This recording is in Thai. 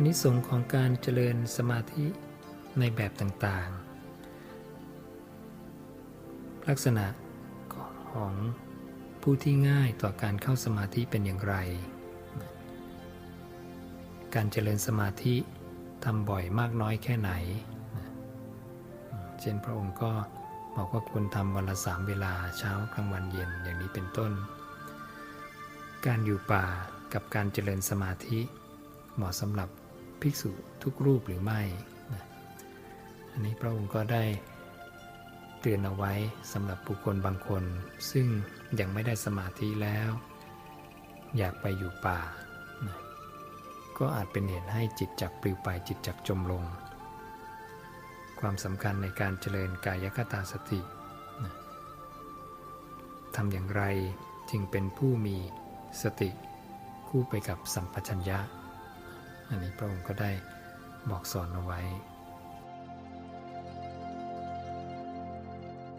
นนิสงส์ของการเจริญสมาธิในแบบต่างๆ ลักษณะของผู้ที่ง่ายต่อการเข้าสมาธิเป็นอย่างไร การเจริญสมาธิทำบ่อยมากน้อยแค่ไหน เช่นพระองค์ก็บอกว่าควรทำวันละสามเวลาเช้ากลางวันเย็นอย่างนี้เป็นต้น การอยู่ป่ากับการเจริญสมาธิ เหมาะสำหรับ ภิกษุทุกรูปหรือไม่นะอันนี้พระองค์ก็ได้เตือนเอาไว้สำหรับบุคคลบางคน ซึ่งยังไม่ได้สมาธิแล้ว อยากไปอยู่ป่านะก็อาจเป็นเหตุให้จิตจักปลิวไปจิตจักจมลง ความสำคัญในการเจริญกายคตาสตินะทำอย่างไรจึงเป็นผู้มีสติคู่ไปกับสัมปชัญญะ อันนี้พระองค์ก็ได้บอกสอนเอาไว้